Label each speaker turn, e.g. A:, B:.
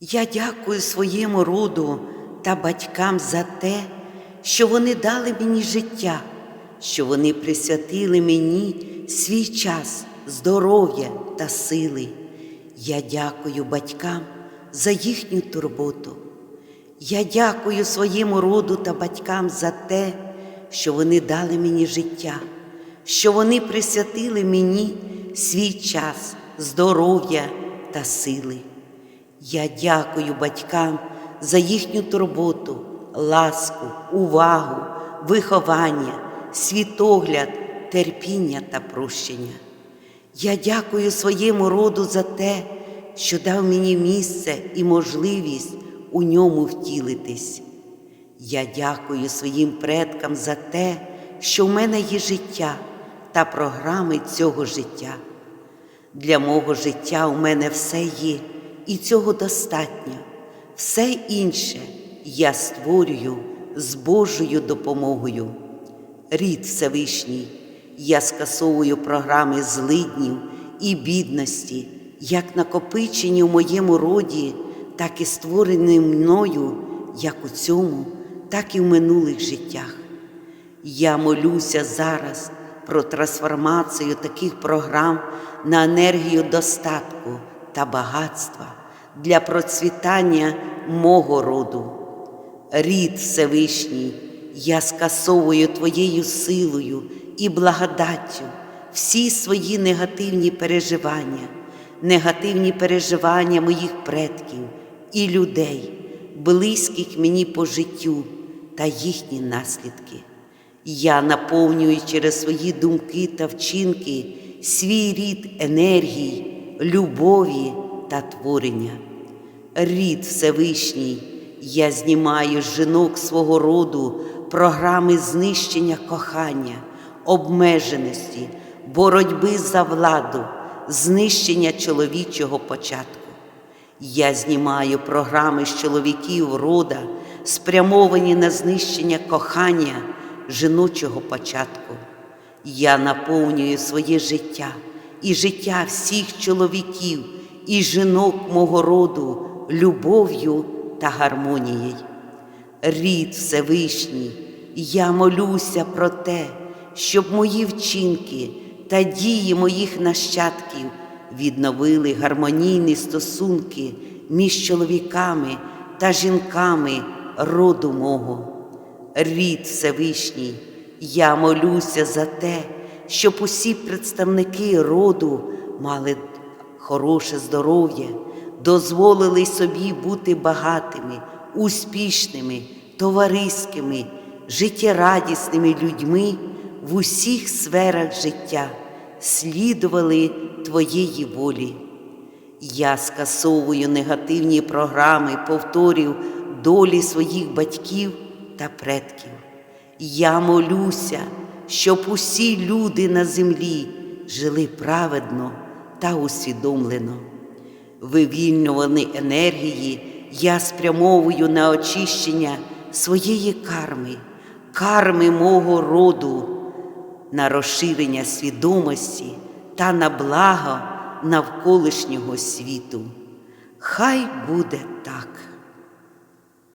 A: Я дякую своєму роду та батькам за те, що вони дали мені життя, що вони присвятили мені свій час, здоров'я та сили. Я дякую батькам за їхню турботу. Я дякую своєму роду та батькам за те, що вони дали мені життя, що вони присвятили мені свій час, здоров'я та сили. Я дякую батькам за їхню турботу, ласку, увагу, виховання, світогляд, терпіння та прощення. Я дякую своєму роду за те, що дав мені місце і можливість у ньому втілитись. Я дякую своїм предкам за те, що в мене є життя та програми цього життя. Для мого життя у мене все є, і цього достатньо. Все інше я створюю з Божою допомогою. Рід Всевишній, я скасовую програми злиднів і бідності, як накопичені у моєму роді, так і створені мною, як у цьому, так і в минулих життях. Я молюся зараз про трансформацію таких програм на енергію достатку та багатства для процвітання мого роду. Рід Всевишній, я скасовую Твоєю силою і благодаттю всі свої негативні переживання, негативні переживання моїх предків і людей, близьких мені по життю та їхні наслідки. Я наповнюю через свої думки та вчинки свій рід енергії, любові та творення. Рід Всевишній, я знімаю з жінок свого роду програми знищення кохання, обмеженості, боротьби за владу, знищення чоловічого початку. Я знімаю програми з чоловіків рода, спрямовані на знищення кохання жіночого початку. Я наповнюю своє життя і життя всіх чоловіків і жінок мого роду любов'ю та гармонією. Рід Всевишній, я молюся про те, щоб мої вчинки та дії моїх нащадків відновили гармонійні стосунки між чоловіками та жінками роду мого. Рід Всевишній, я молюся за те, щоб усі представники роду мали хороше здоров'я, дозволили собі бути багатими, успішними, товариськими, життєрадісними людьми в усіх сферах життя, слідували Твоєї волі. Я скасовую негативні програми, повторів долі своїх батьків та предків. Я молюся, щоб усі люди на землі жили праведно та усвідомлено. Вивільнювані енергії я спрямовую на очищення своєї карми, карми мого роду, на розширення свідомості та на благо навколишнього світу. Хай буде так.